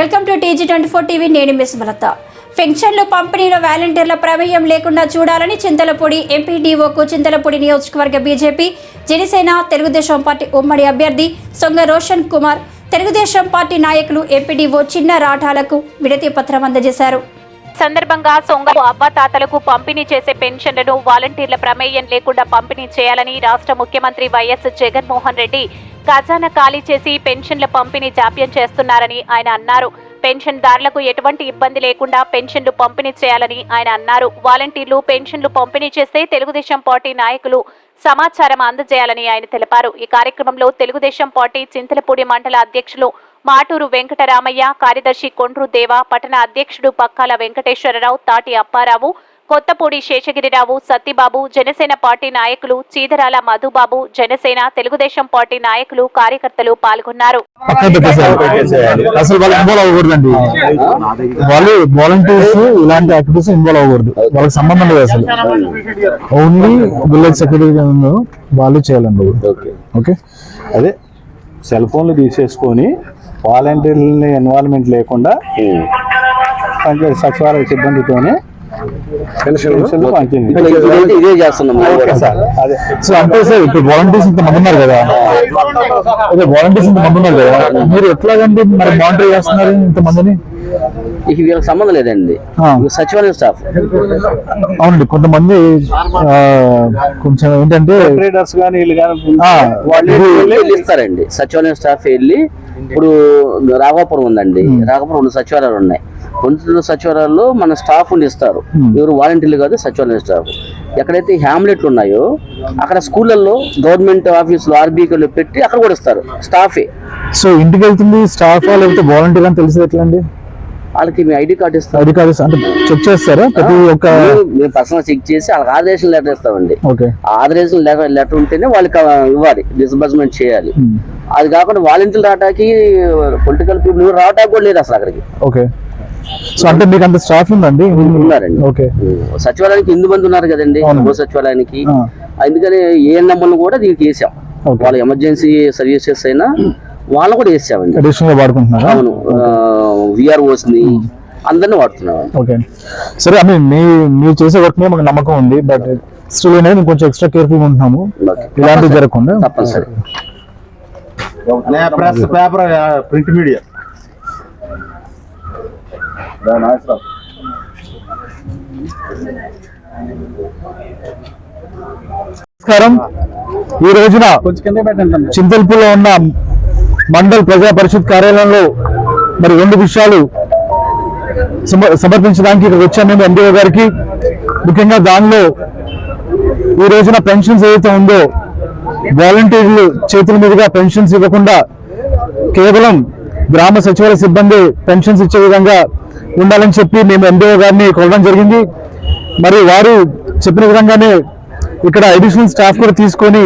Welcome to TG twenty four TV నేను మిస్ భరత పెన్షన్లు పంపిణీలో వాలంటీర్ల ప్రమేయం లేకుండా చూడాలని చింతలపూడి ఎంపీడీఓకు చింతలపూడి నియోజకవర్గ బీజేపీ జనసేన తెలుగుదేశం పార్టీ ఉమ్మడి అభ్యర్థి సొంగ రోషన్ కుమార్ తెలుగుదేశం పార్టీ నాయకులు ఎంపీడీఓ చిన్న రాఠాలకు విడతి పత్రం అందజేశారు. సందర్భంగా సొంగ అవ్వాతాతలకు పంపిణీ చేసే పెన్షన్లను వాలంటీర్ల ప్రమేయం లేకుండా పంపిణీ చేయాలని రాష్ట్ర ముఖ్యమంత్రి వైఎస్ జగన్మోహన్ రెడ్డి ఖజానా ఖాళీ చేసి పెన్షన్ల పంపిణీ జాప్యం చేస్తున్నారని ఆయన అన్నారు. పెన్షన్దారులకు ఎటువంటి ఇబ్బంది లేకుండా పెన్షన్లు పంపిణీ చేయాలని ఆయన అన్నారు. వాలంటీర్లు పెన్షన్లు పంపిణీ చేస్తే తెలుగుదేశం పార్టీ నాయకులు సమాచారం అందజేయాలని ఆయన తెలిపారు. ఈ కార్యక్రమంలో తెలుగుదేశం పార్టీ చింతలపూడి మండల అధ్యక్షులు మాటూరు వెంకటరామయ్య కార్యదర్శి కొండ్రు దేవ పట్టణ అధ్యక్షుడు పక్కాల వెంకటేశ్వరరావు తాటి అప్పారావు కొత్తపూడి శేషగిరిరావు సత్తిబాబు జనసేన పార్టీ నాయకులు చీదరాల మధుబాబు జనసేన తెలుగుదేశం పార్టీ నాయకులు కార్యకర్తలు పాల్గొన్నారు. పక్కన పెట్టేసేయాలి అసలు వాళ్ళు ఇన్వాల్వ్ అవ్వకూడదండి. వాళ్ళు వాలంటీర్స్ ఇలాంటి యాక్టివిటీస్ ఇన్వాల్వ్ అవ్వకూడదు. వాళ్ళకి సంబంధం లేదు అసలు. ఓన్లీ విలేజ్ సెక్రటరీ వాళ్ళు చేయాలండి. ఓకే. ఓకే? అదే సెల్ ఫోన్లు తీసేసుకొని వాలంటీర్లని ఇన్వాల్వ్మెంట్ లేకుండా సచివాలయ సిబ్బందితోనే ఇదే చేస్తున్నాం. సో అంటే సార్ ఇప్పుడు వాలంటీర్స్ ఇంత మంది ఉన్నారు కదా. అదే వాలంటీర్స్ ఇంత మంది ఉన్నారు కదా. మీరు ఎట్లాగండి మరి మానిటర్ చేస్తున్నారు ఇంత మందిని? ఇక వీళ్ళకి సంబంధం లేదండి. సచివాలయం స్టాఫ్ అవునండి కొంతమంది ఆ, కొంచెం ఏంటంటే వెళ్ళి ఇస్తారండి. సచివాలయం స్టాఫ్ వెళ్ళి ఇప్పుడు రాఘాపురం ఉందండి. రాఘాపురం రెండు సచివాలయాలు ఉన్నాయి. రెండు సచివాలయాల్లో మన స్టాఫ్ ఉండి ఇస్తారు ఎవరు వాలంటీర్లు కాదు సచివాలయం స్టాఫ్ ఎక్కడైతే హ్యామ్లెట్లు ఉన్నాయో అక్కడ స్కూళ్ళల్లో గవర్నమెంట్ ఆఫీసులు ఆర్బీకలు పెట్టి అక్కడ కూడా ఇస్తారు స్టాఫే. సో ఇంటికి వెళ్తుంది స్టాఫ్ లేకపోతే వాలంటీర్ అని తెలిసి ఎట్లా అండి వాళ్ళకి మీ ఐడి కార్డు ఇస్తారు. ఐడి కార్డు అంటే చెక్ చేస్తారా? ప్రతి ఒక్క మేము- పర్సనల్ చెక్ చేసి వాళ్ళకి ఆదేశం లెటర్ ఇస్తామండి. ఓకే. ఆ ఆదేశం లెటర్ లెటర్ ఉంటేనే వాళ్ళకి ఇవ్వాలి డిస్బర్స్మెంట్ చేయాలి. అది కాకుండా వాలంటీర్లు రావటానికి పొలిటికల్ పీపుల్ రావటానికి కూడా లేదు అసలు అక్కడికి. ఓకే. సో అంటే మీకు అంత స్టాఫ్ ఉందండి? ఉన్నారండి. ఓకే. సచివాలయానికి ఎనిమిది మంది ఉన్నారు కదండి. ఓ సచివాలయానికి. అందుకని ఏ నెంబర్లు కూడా దీనికి వేసాం. వాళ్ళ ఎమర్జెన్సీ సర్వీసెస్ అయినా వాళ్ళు కూడా వేసామండి. అడిషనల్గా వాడుకుంటున్నారా? అవును. విఆర్ఓస్ని అందరిని వాడుతున్నాం ఓకే. సరే ఐ మీన్ మీ మీరు చేసే వర్క్ మీద మాకు నమ్మకం ఉంది బట్ స్టిల్ అనేది మేము కొంచెం ఎక్స్ట్రా కేర్ఫుల్ ఉంటున్నాము. ఇలాంటివి జరగకుండా. తప్పనిసరి. Press paper print media. నమస్కారం. ఈ రోజున చింతల్పూర్లో ఉన్న మండల్ ప్రజా పరిషత్ కార్యాలయంలో మరి రెండు విషయాలు సమర్పించడానికి ఇక్కడ వచ్చాను మేము ఎండిఓ గారికి. ముఖ్యంగా దానిలో ఈ రోజున పెన్షన్స్ ఏదైతే ఉందో వాలంటీర్లు చేతుల మీదుగా పెన్షన్స్ ఇవ్వకుండా కేవలం గ్రామ సచివాలయ సిబ్బంది పెన్షన్స్ ఇచ్చే విధంగా ఉండాలని చెప్పి మేము ఎండిఓ గారిని కొనడం జరిగింది. మరి వారు చెప్పిన విధంగానే ఇక్కడ అడిషనల్ స్టాఫ్ కూడా తీసుకొని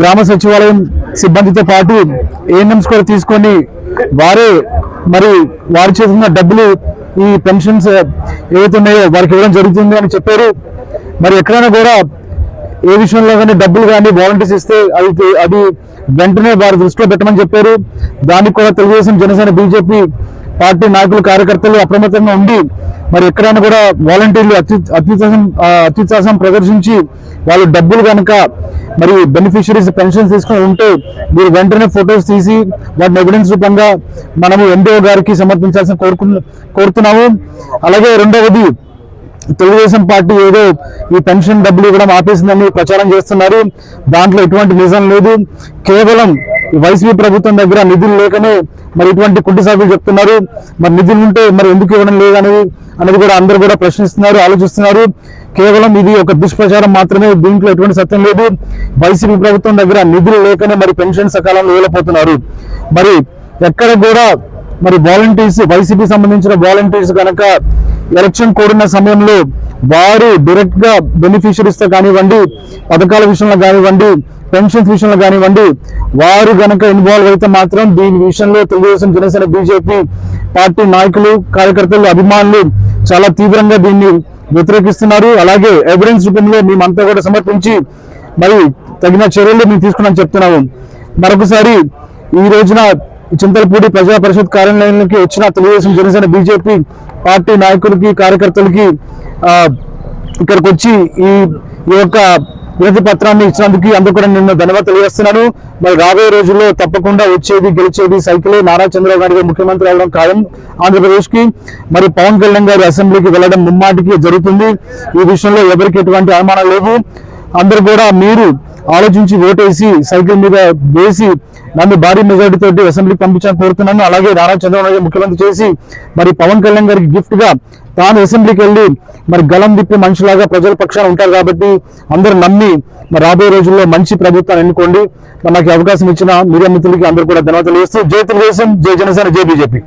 గ్రామ సచివాలయం సిబ్బందితో పాటు ఏఎన్ఎంస్ కూడా తీసుకొని వారే మరి వారి చేతున్న డబ్బులు ఈ పెన్షన్స్ ఏవైతే ఉన్నాయో వారికి ఇవ్వడం జరుగుతుంది అని చెప్పారు. మరి ఎక్కడైనా కూడా ఏ విషయంలో కానీ డబ్బులు కానీ వాలంటీర్స్ ఇస్తే అది అది వెంటనే వారి దృష్టిలో పెట్టమని చెప్పారు. దానికి కూడా తెలుగుదేశం జనసేన బీజేపీ పార్టీ నాయకులు కార్యకర్తలు అప్రమత్తంగా ఉండి మరి ఎక్కడైనా కూడా వాలంటీర్లు అత్యు అత్యుత్సాహం అత్యుత్సాహం ప్రదర్శించి వాళ్ళు డబ్బులు కనుక మరి బెనిఫిషరీస్ పెన్షన్ తీసుకొని ఉంటే మీరు వెంటనే ఫొటోస్ తీసి వాటిని ఎవిడెన్స్ రూపంగా మనము ఎండిఓ గారికి సమర్పించాల్సిన కోరుకు కోరుతున్నాము. అలాగే రెండవది తెలుగుదేశం పార్టీ ఏదో ఈ పెన్షన్ డబ్బులు ఇవ్వడం ఆపేసిందని ప్రచారం చేస్తున్నారు. దాంట్లో ఎటువంటి నిజం లేదు. కేవలం ఈ వైసీపీ ప్రభుత్వం దగ్గర నిధులు లేకనే మరి ఇటువంటి కుంటి సాగులు చెప్తున్నారు. మరి నిధులు ఉంటే మరి ఎందుకు ఇవ్వడం లేదు అనేది కూడా అందరూ కూడా ప్రశ్నిస్తున్నారు ఆలోచిస్తున్నారు. కేవలం ఇది ఒక దుష్ప్రచారం మాత్రమే దీంట్లో ఎటువంటి సత్యం లేదు. వైసీపీ ప్రభుత్వం దగ్గర నిధులు లేకనే మరి పెన్షన్ సకాలంలో వేలపోతున్నారు మరి ఎక్కడ కూడా మరి వాలంటీర్స్ వైసీపీ సంబంధించిన వాలంటీర్స్ కనుక ఎలక్షన్ కోరిన సమయంలో వారు డైరెక్ట్గా బెనిఫిషరీస్తో కానివ్వండి పథకాల విషయంలో కానివ్వండి పెన్షన్స్ విషయంలో కానివ్వండి వారు గనక ఇన్వాల్వ్ అయితే మాత్రం దీని విషయంలో తెలుగుదేశం జనసేన బీజేపీ పార్టీ నాయకులు కార్యకర్తలు అభిమానులు చాలా తీవ్రంగా దీన్ని వ్యతిరేకిస్తున్నారు. అలాగే ఎవిడెన్స్ రూపంలో మేమంతా కూడా సమర్పించి మరి తగిన చర్యలు మేము తీసుకున్నాం చెప్తున్నాము. మరొకసారి ఈ రోజున చింతలపూడి ప్రజా పరిషత్ కార్యాలయానికి వచ్చిన తెలుగుదేశం జనసేన బీజేపీ పార్టీ నాయకులకి కార్యకర్తలకి ఇక్కడికి వచ్చి ఈ యొక్క వినతి పత్రాన్ని ఇచ్చినందుకు అందుకు కూడా నిన్న ధన్యవాదాలు తెలియజేస్తున్నాను. మరి రాబోయే రోజుల్లో తప్పకుండా వచ్చేది గెలిచేది సైకిలే. నారా చంద్రబాబు నాయుడు గారు ముఖ్యమంత్రి అవడం ఖాయం ఆంధ్రప్రదేశ్కి మరి పవన్ కళ్యాణ్ గారు అసెంబ్లీకి వెళ్ళడం ముమ్మాటికి జరుగుతుంది. ఈ విషయంలో ఎవరికి ఎటువంటి అనుమానాలు లేవు. అందరు కూడా మీరు ఆలోచించి ఓటేసి సైకిల్ మీద వేసి నన్ను భారీ మెజారిటీ తోటి అసెంబ్లీకి పంపించాలని కోరుతున్నాను. అలాగే నారా చంద్రబాబు నాయుడు ముఖ్యమంత్రి చేసి మరి పవన్ కళ్యాణ్ గారికి గిఫ్ట్గా తాను అసెంబ్లీకి వెళ్ళి మరి గలం తిప్పి మనిషిలాగా ప్రజల పక్షాన ఉంటారు కాబట్టి అందరూ నమ్మి మరి రాబోయే రోజుల్లో మంచి ప్రభుత్వాన్ని ఎన్నుకోండి. మరి నాకు అవకాశం ఇచ్చిన మీడియా మిత్రులకి అందరూ కూడా ధన్యవాదాలు వేస్తూ జై తెలుగుదేశం జై జనసేన జై బీజేపీ.